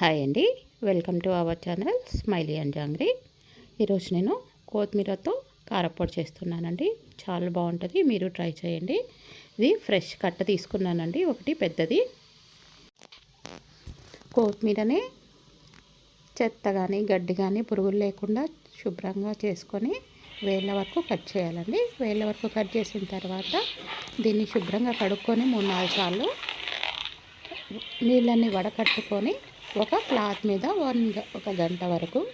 Hi అండి. Welcome to our channel smiley and Jangri. ఈరోజు నేను కొత్తిమీరతో కారపొడి చేస్తున్నానండి. చాలా బాగుంటుంది. మీరు ట్రై చేయండి. ఇది ఫ్రెష్ కట్ట తీసుకున్నానండి. ఒకటి పెద్దది. కొత్తిమీరని చెత్త కానీ గడ్డి కానీ పురుగులు లేకుండా శుభ్రంగా చేసుకొని వేళ్ళ వరకు కట్ చేయాలండి. వేళ్ళ వరకు కట్ చేసిన తర్వాత దీన్ని శుభ్రంగా కడుక్కొని మూడు నాలుగు సార్లు నీళ్ళని వడకట్టుకొని ఒక క్లాత్ మీద వన్ ఒక గంట వరకు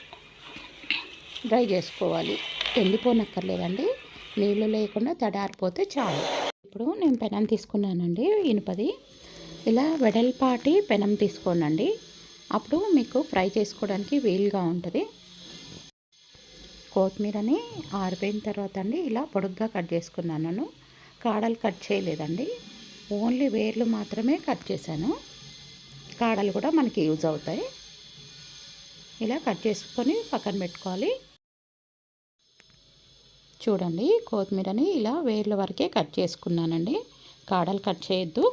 డ్రై చేసుకోవాలి. ఎండిపోనక్కర్లేదండి నీళ్ళు లేకుండా తడారిపోతే చాలు. ఇప్పుడు నేను పెనం తీసుకున్నానండి ఇనుపది. ఇలా వెడల్పాటి పెనం తీసుకోనండి. అప్పుడు మీకు ఫ్రై చేసుకోవడానికి వీలుగా ఉంటుంది. కొత్తిమీరని ఆరిపోయిన తర్వాత అండి ఇలా పొడుగ్గా కట్ చేసుకున్నాను. కాడలు కట్ చేయలేదండి. ఓన్లీ వేర్లు మాత్రమే కట్ చేశాను. కాడలు కూడా మనకి యూజ్ అవుతాయి. ఇలా కట్ చేసుకొని పక్కన పెట్టుకోవాలి. చూడండి కొత్తిమీరని ఇలా వేర్ల వరకే కట్ చేసుకున్నానండి. కాడలు కట్ చేయొద్దు.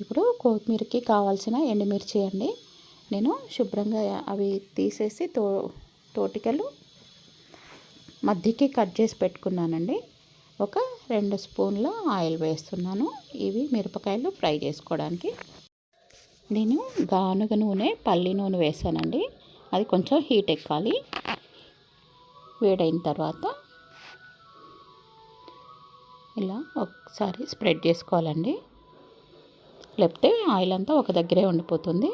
ఇప్పుడు కొత్తిమీరకి కావాల్సిన ఎండుమిర్చి అండి. నేను శుభ్రంగా అవి తీసేసి తో తోటికలు మధ్యకి కట్ చేసి పెట్టుకున్నానండి. ఒక రెండు స్పూన్ల ఆయిల్ వేస్తున్నాను. ఇవి మిరపకాయలు ఫ్రై చేసుకోవడానికి. నేను గానుగ నూనె పల్లి నూనె వేసానండి. అది కొంచెం హీట్ ఎక్కాలి. వేడైన తర్వాత ఇలా ఒకసారి స్ప్రెడ్ చేసుకోవాలండి. లేకపోతే ఆయిల్ అంతా ఒక దగ్గరే ఉండిపోతుంది.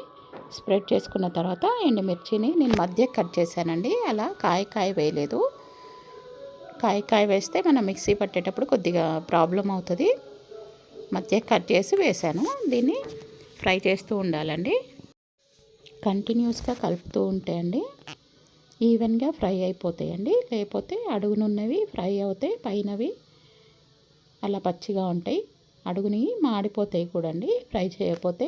స్ప్రెడ్ చేసుకున్న తర్వాత ఎండుమిర్చిని నేను మధ్య కట్ చేశానండి. అలా కాయ కాయ వేయలేదు. కాయ కాయ వేస్తే మనం మిక్సీ పట్టేటప్పుడు కొద్దిగా ప్రాబ్లం అవుతుంది. మధ్య కట్ చేసి వేసాను. దీన్ని ఫ్రై చేస్తూ ఉండాలండి. కంటిన్యూస్గా కలుపుతూ ఉంటే అండి ఈవెన్గా ఫ్రై అయిపోతాయండి. లేకపోతే అడుగునున్నవి ఫ్రై అవుతాయి పైనవి అలా పచ్చిగా ఉంటాయి. అడుగుని మాడిపోతాయి కూడా అండి ఫ్రై చేయకపోతే.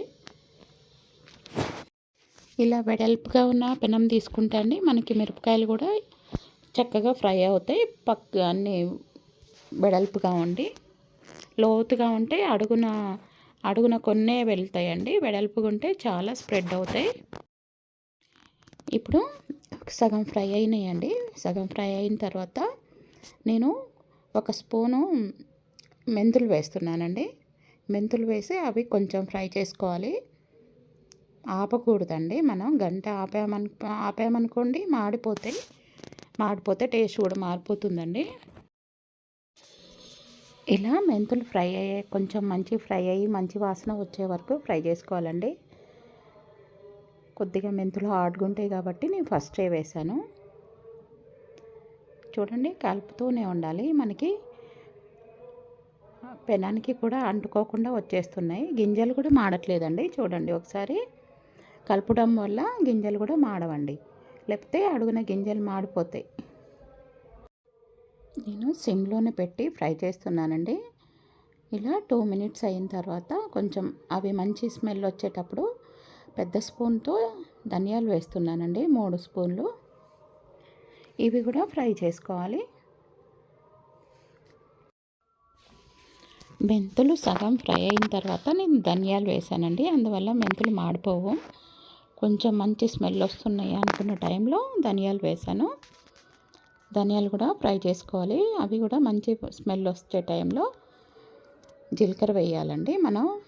ఇలా వెడల్పుగా ఉన్న పెనం తీసుకుంటే అండి మనకి మిరపకాయలు కూడా చక్కగా ఫ్రై అవుతాయి. పక్క అన్నీ వెడల్పుగా ఉండి లోతుగా ఉంటే అడుగున అడుగున కొన్నే వెళ్తాయండి. వెడల్పుగా ఉంటే చాలా స్ప్రెడ్ అవుతాయి. ఇప్పుడు సగం ఫ్రై అయినాయండి. సగం ఫ్రై అయిన తర్వాత నేను ఒక స్పూను మెంతులు వేస్తున్నానండి. మెంతులు వేసి అవి కొంచెం ఫ్రై చేసుకోవాలి. ఆపకూడదండి. మనం గంట ఆపామను ఆపామనుకోండి మాడిపోతాయి. మాడిపోతే టేస్ట్ కూడా మారిపోతుందండి. ఇలా మెంతులు ఫ్రై అయ్యే కొంచెం మంచి ఫ్రై అయ్యి మంచి వాసన వచ్చే వరకు ఫ్రై చేసుకోవాలండి. కొద్దిగా మెంతులు హార్డ్గా ఉంటాయి కాబట్టి నేను ఫస్టే వేసాను. చూడండి కలుపుతూనే ఉండాలి. మనకి పెనానికి కూడా అంటుకోకుండా వచ్చేస్తున్నాయి. గింజలు కూడా మాడట్లేదండి. చూడండి ఒకసారి. కలపడం వల్ల గింజలు కూడా మాడవండి. లేకపోతే అడుగున గింజలు మాడిపోతాయి. నేను సిమ్లోనే పెట్టి ఫ్రై చేస్తున్నానండి. ఇలా టూ మినిట్స్ అయిన తర్వాత కొంచెం అవి మంచి స్మెల్ వచ్చేటప్పుడు పెద్ద స్పూన్తో ధనియాలు వేస్తున్నానండి మూడు స్పూన్లు. ఇవి కూడా ఫ్రై చేసుకోవాలి. మెంతులు సగం ఫ్రై అయిన తర్వాత నేను ధనియాలు వేసానండి అందువల్ల మెంతులు మాడిపోవు. కొంచెం మంచి స్మెల్ వస్తున్నాయి అనుకున్న టైంలో ధనియాలు వేసాను. ధనియాలు కూడా ఫ్రై చేసుకోవాలి. అవి కూడా మంచి స్మెల్ వచ్చే టైంలో జీలకర్ర వేయాలండి. మనం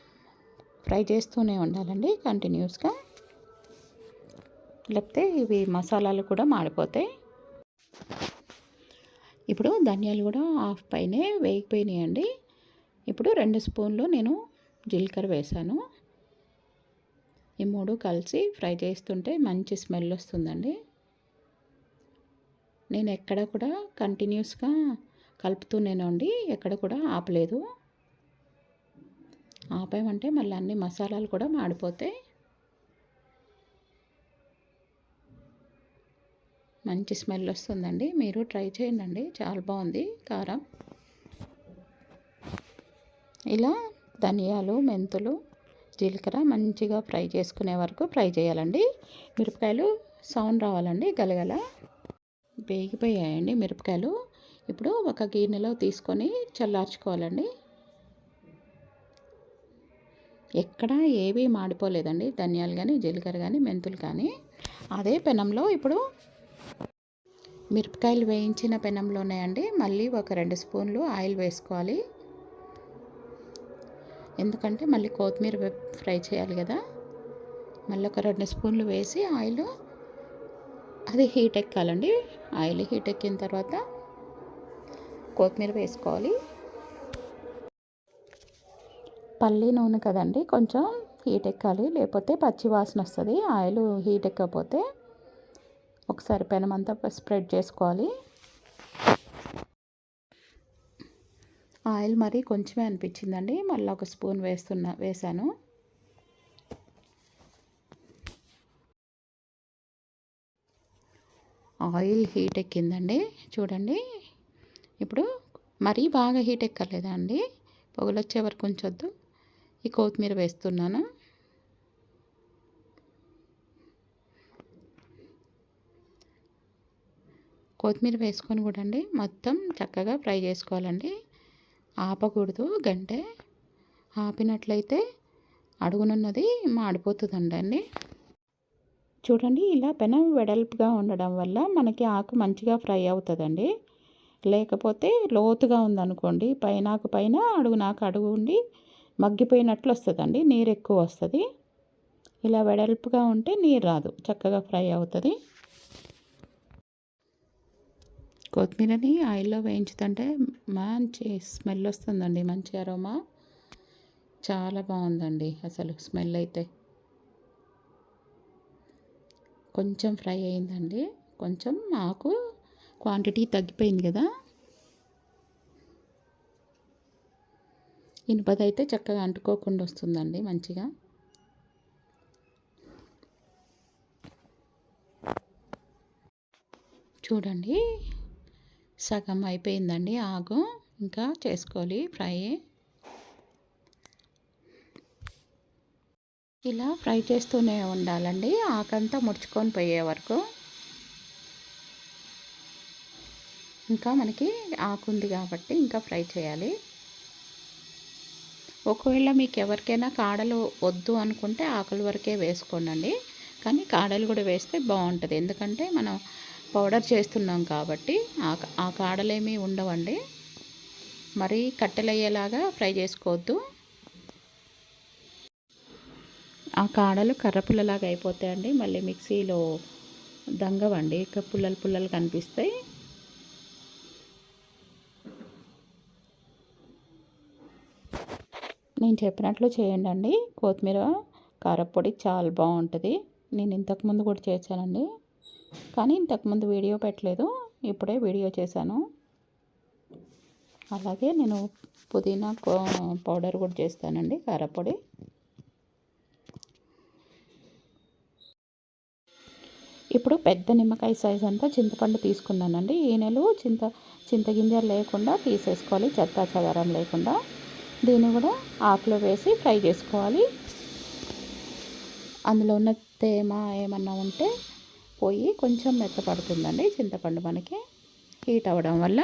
ఫ్రై చేస్తూనే ఉండాలండి కంటిన్యూస్గా. లేకపోతే ఇవి మసాలాలు కూడా మాడిపోతాయి. ఇప్పుడు ధనియాలు కూడా హాఫ్ పైనే వేగిపోయినాయండి. ఇప్పుడు రెండు స్పూన్లు నేను జీలకర్ర వేసాను. ఈ మూడు కలిసి ఫ్రై చేస్తుంటే మంచి స్మెల్ వస్తుందండి. నేను ఎక్కడ కూడా కంటిన్యూస్గా కలుపుతూనేనండి ఎక్కడ కూడా ఆపలేదు. ఆపామంటే మళ్ళీ అన్ని మసాలాలు కూడా మాడిపోతాయి మంచి స్మెల్ వస్తుందండి. మీరు ట్రై చేయండి చాలా బాగుంది కారం. ఇలా ధనియాలు మెంతులు జీలకర్ర మంచిగా ఫ్రై చేసుకునే వరకు ఫ్రై చేయాలండి. మిరపకాయలు సౌండ్ రావాలండి గలగల. వేగిపోయాయండి మిరపకాయలు. ఇప్పుడు ఒక గిన్నెలో తీసుకొని చల్లార్చుకోవాలండి. ఎక్కడ ఏవి మాడిపోలేదండి. ధనియాలు కానీ జీలకర్ర కానీ మెంతులు కానీ. అదే పెనంలో ఇప్పుడు మిరపకాయలు వేయించిన పెనంలోనే అండి. మళ్ళీ ఒక రెండు స్పూన్లు ఆయిల్ వేసుకోవాలి. ఎందుకంటే మళ్ళీ కొత్తిమీర ఫ్రై చేయాలి కదా. మళ్ళీ ఒక రెండు స్పూన్లు వేసి ఆయిల్ అది హీట్ ఎక్కాలండి. ఆయిల్ హీట్ ఎక్కిన తర్వాత కొత్తిమీర వేసుకోవాలి. పల్లి నూనె కదండి కొంచెం హీట్ ఎక్కాలి. లేకపోతే పచ్చి వాసన వస్తుంది ఆయిల్ హీట్ ఎక్కకపోతే. ఒకసారి పెనమంతా స్ప్రెడ్ చేసుకోవాలి. ఆయిల్ మరి కొంచెమే అనిపించిందండి. మళ్ళీ ఒక స్పూన్ వేస్తున్నా వేసాను ఆయిల్ హీట్ ఎక్కిందండి. చూడండి. ఇప్పుడు మరీ బాగా హీట్ ఎక్కర్లేదా అండి? పొగలు వచ్చే వరకు ఉంచొద్దు. ఈ కొత్తిమీర వేస్తున్నాను. కొత్తిమీర వేసుకొని కూడా అండి మొత్తం చక్కగా ఫ్రై చేసుకోవాలండి. ఆపకూడదు గంటే. ఆపినట్లయితే అడుగునున్నది మాడిపోతుందండి. చూడండి ఇలా పెనం వెడల్పుగా ఉండడం వల్ల మనకి ఆకు మంచిగా ఫ్రై అవుతుందండి. లేకపోతే లోతుగా ఉందనుకోండి పైనాకు పైన అడుగు నాకు అడుగు ఉండి మగ్గిపోయినట్లు వస్తుందండి నీరు ఎక్కువ వస్తుంది. ఇలా వెడల్పుగా ఉంటే నీరు రాదు చక్కగా ఫ్రై అవుతుంది. కొత్తిమీరని ఆయిల్లో వేయించుతుంటే మంచి స్మెల్ వస్తుందండి మంచి అరోమా. చాలా బాగుందండి అసలు స్మెల్ అయితే. కొంచెం ఫ్రై అయిందండి కొంచెం ఆకు క్వాంటిటీ తగ్గిపోయింది కదా. ఇనుపది అయితే చక్కగా అంటుకోకుండా వస్తుందండి మంచిగా. చూడండి సగం అయిపోయిందండి ఆగు. ఇంకా చేసుకోవాలి ఫ్రై. ఇలా ఫ్రై చేస్తూనే ఉండాలండి ఆకంతా ముడుచుకొని పోయే వరకు. ఇంకా మనకి ఆకు ఉంది కాబట్టి ఇంకా ఫ్రై చేయాలి. ఒకవేళ మీకు ఎవరికైనా కాడలు వద్దు అనుకుంటే ఆకుల వరకే వేసుకోండి కానీ కాడలు కూడా వేస్తే బాగుంటుంది. ఎందుకంటే మనం పౌడర్ చేస్తున్నాం కాబట్టి ఆ కాడలేమీ ఉండవండి. మరీ కట్టెలయ్యేలాగా ఫ్రై చేసుకోవద్దు. ఆ కాడలు కర్రపుల్లలాగా అయిపోతాయండి. మళ్ళీ మిక్సీలో దంగవండి. పుల్లలు పుల్లలు కనిపిస్తాయి. నేను చెప్పినట్లు చేయండి అండి కొత్తిమీర కారపొడి చాలా బాగుంటుంది. నేను ఇంతకుముందు కూడా చేశానండి. కానీ ఇంతకుముందు వీడియో పెట్టలేదు. ఇప్పుడే వీడియో చేశాను. అలాగే నేను పుదీనా పౌడర్ కూడా చేస్తానండి కారపొడి. ఇప్పుడు పెద్ద నిమ్మకాయ సైజ్ అంతా చింతపండు తీసుకున్నానండి. ఈ నెల చింత చింతగింజలు లేకుండా తీసేసుకోవాలి చెత్త చెదారం లేకుండా. దీన్ని కూడా ఆకులో వేసి ఫ్రై చేసుకోవాలి. అందులో ఉన్న తేమ ఏమన్నా ఉంటే పోయి కొంచెం మెత్తపడుతుందండి. చింతపండు మనకి హీట్ అవ్వడం వల్ల.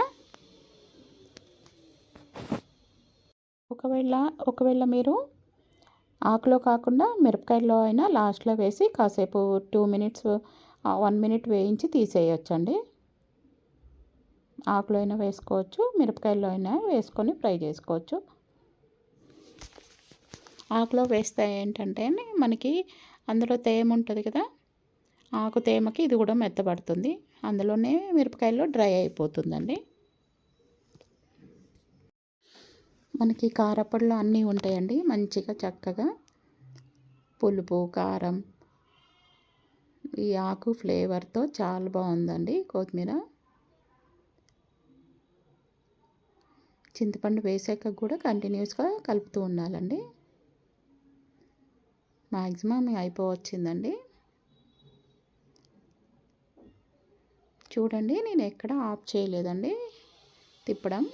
ఒకవేళ ఒకవేళ మీరు ఆకులో కాకుండా మిరపకాయల్లో అయినా లాస్ట్లో వేసి కాసేపు టూ మినిట్స్ వన్ మినిట్ వేయించి తీసేయచ్చండి. ఆకులో అయినా వేసుకోవచ్చు మిరపకాయల్లో అయినా వేసుకొని ఫ్రై చేసుకోవచ్చు. ఆకులో వేస్తే ఏంటంటే మనకి అందులో తేమ ఉంటుంది కదా ఆకు తేమకి ఇది కూడా మెత్తబడుతుంది. అందులోనే మిరపకాయలు డ్రై అయిపోతుందండి. మనకి కారపళ్ళు అన్నీ ఉంటాయండి. మంచిగా చక్కగా. పులుపు కారం. ఈ ఆకు ఫ్లేవర్తో చాలా బాగుందండి కొత్తిమీర. చింతపండు వేసాక కూడా కంటిన్యూస్గా కలుపుతూ ఉండాలండి. మ్యాక్సిమం అయిపోవచ్చిందండి. చూడండి నేను ఎక్కడ ఆఫ్ చేయలేదండి. తిప్పడం.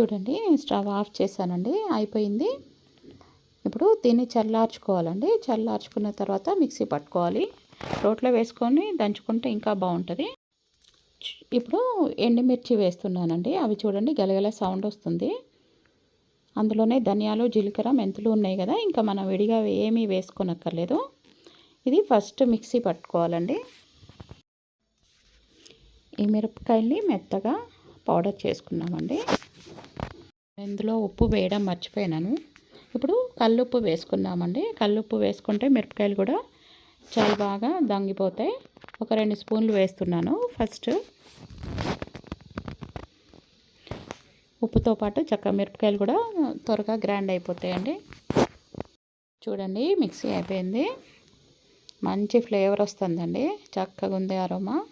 చూడండి స్టవ్ ఆఫ్ చేశానండి. అయిపోయింది. ఇప్పుడు దీన్ని చల్లార్చుకోవాలండి. చల్లార్చుకున్న తర్వాత మిక్సీ పట్టుకోవాలి. రోట్లో వేసుకొని దంచుకుంటే ఇంకా బాగుంటుంది. ఇప్పుడు ఎండుమిర్చి వేస్తున్నానండి. అవి చూడండి గలగల సౌండ్ వస్తుంది. అందులోనే ధనియాలు జీలకర్ర మెంతులు ఉన్నాయి కదా. ఇంకా మనం విడిగా ఏమీ వేసుకోనక్కర్లేదు. ఇది ఫస్ట్ మిక్సీ పట్టుకోవాలండి. ఈ మిరపకాయల్ని మెత్తగా పౌడర్ చేసుకున్నామండి. ఇందులో ఉప్పు వేయడం మర్చిపోయినాను. ఇప్పుడు కల్లుప్పు వేసుకున్నామండి కల్లుప్పు వేసుకుంటే మిరపకాయలు కూడా చాలా బాగా దంగిపోతాయి. ఒక రెండు స్పూన్లు వేస్తున్నాను ఫస్ట్. ఉప్పుతో పాటు చక్క మిరపకాయలు కూడా త్వరగా గ్రైండ్ అయిపోతాయండి. చూడండి మిక్సీ అయిపోయింది. మంచి ఫ్లేవర్ వస్తుందండి. చక్కగా ఉంది అరోమా.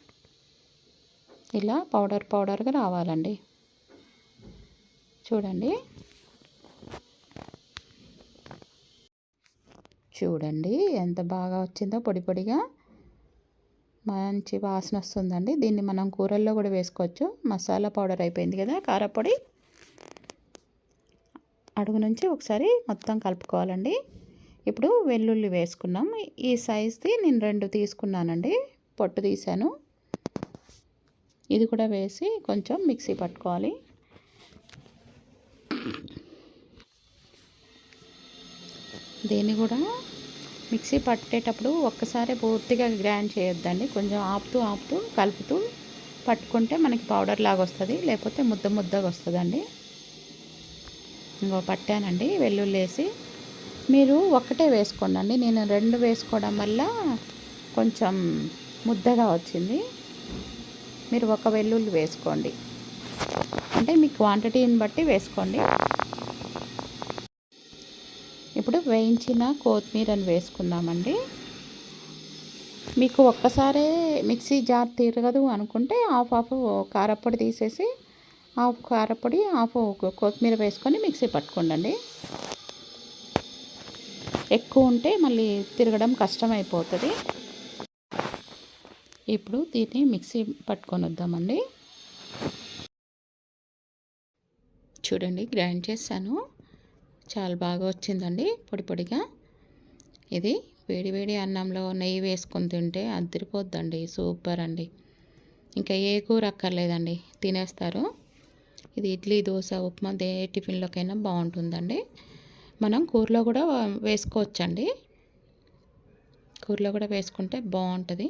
ఇలా పౌడర్ పౌడర్గా రావాలండి. చూడండి. చూడండి ఎంత బాగా వచ్చిందో పొడి పొడిగా. మంచి వాసన వస్తుందండి. దీన్ని మనం కూరల్లో కూడా వేసుకోవచ్చు. మసాలా పౌడర్ అయిపోయింది కదా కారపొడి. అడుగు నుంచి ఒకసారి మొత్తం కలుపుకోవాలండి. ఇప్పుడు వెల్లుల్లి వేసుకున్నాం. ఈ సైజ్ది నేను రెండు తీసుకున్నానండి. పొట్టు తీశాను. ఇది కూడా వేసి కొంచెం మిక్సీ పట్టుకోవాలి. దీన్ని కూడా మిక్సీ పట్టేటప్పుడు ఒక్కసారి పూర్తిగా గ్రైండ్ చేయొద్దండి. కొంచెం ఆపుతూ ఆపుతూ కలుపుతూ పట్టుకుంటే మనకి పౌడర్ లాగా వస్తుంది. లేకపోతే ముద్ద ముద్దగా వస్తుందండి. ఇంకో పట్టానండి. వెల్లుల్లి వేసి మీరు ఒక్కటే వేసుకోండి నేను రెండు వేసుకోవడం వల్ల కొంచెం ముద్దగా వచ్చింది. మీరు ఒక వెల్లుల్లి వేసుకోండి. అంటే మీ క్వాంటిటీని బట్టి వేసుకోండి. ఇప్పుడు వేయించిన కొత్తిమీరని వేసుకుందామండి. మీకు ఒక్కసారే మిక్సీ జార్ తిరగదు అనుకుంటే హాఫ్ హాఫ్ కారపొడి తీసేసి హాఫ్ కారపొడి హాఫ్ కొత్తిమీర వేసుకొని మిక్సీ పట్టుకోండి ఎక్కువ ఉంటే మళ్ళీ తిరగడం కష్టమైపోతుంది. ఇప్పుడు దీన్ని మిక్సీ పట్టుకొని వద్దామండి. చూడండి గ్రైండ్ చేశాను. చాలా బాగా వచ్చిందండి పొడి పొడిగా. ఇది వేడి వేడి అన్నంలో నెయ్యి వేసుకొని తింటే అద్దరిపోద్దండి సూపర్ అండి. ఇంకా ఏ కూర అక్కర్లేదండి తినేస్తారు. ఇది ఇడ్లీ దోశ ఉప్మా దే టిఫిన్లోకైనా బాగుంటుందండి. మనం కూరలో కూడా వేసుకోవచ్చండి. కూరలో కూడా వేసుకుంటే బాగుంటుంది.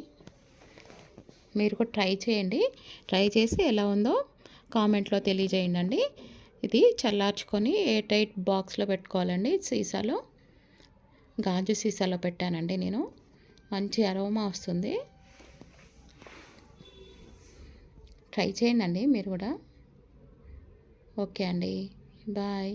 మీరు కూడా ట్రై చేయండి. ట్రై చేసి ఎలా ఉందో కామెంట్లో తెలియజేయండి ఇది చల్లార్చుకొని ఏ టైట్ బాక్స్లో పెట్టుకోవాలండి సీసాలో. గాజు సీసాలో పెట్టానండి నేను. మంచి అరోమా వస్తుంది. ట్రై చేయండి మీరు కూడా. ఓకే అండి. బాయ్.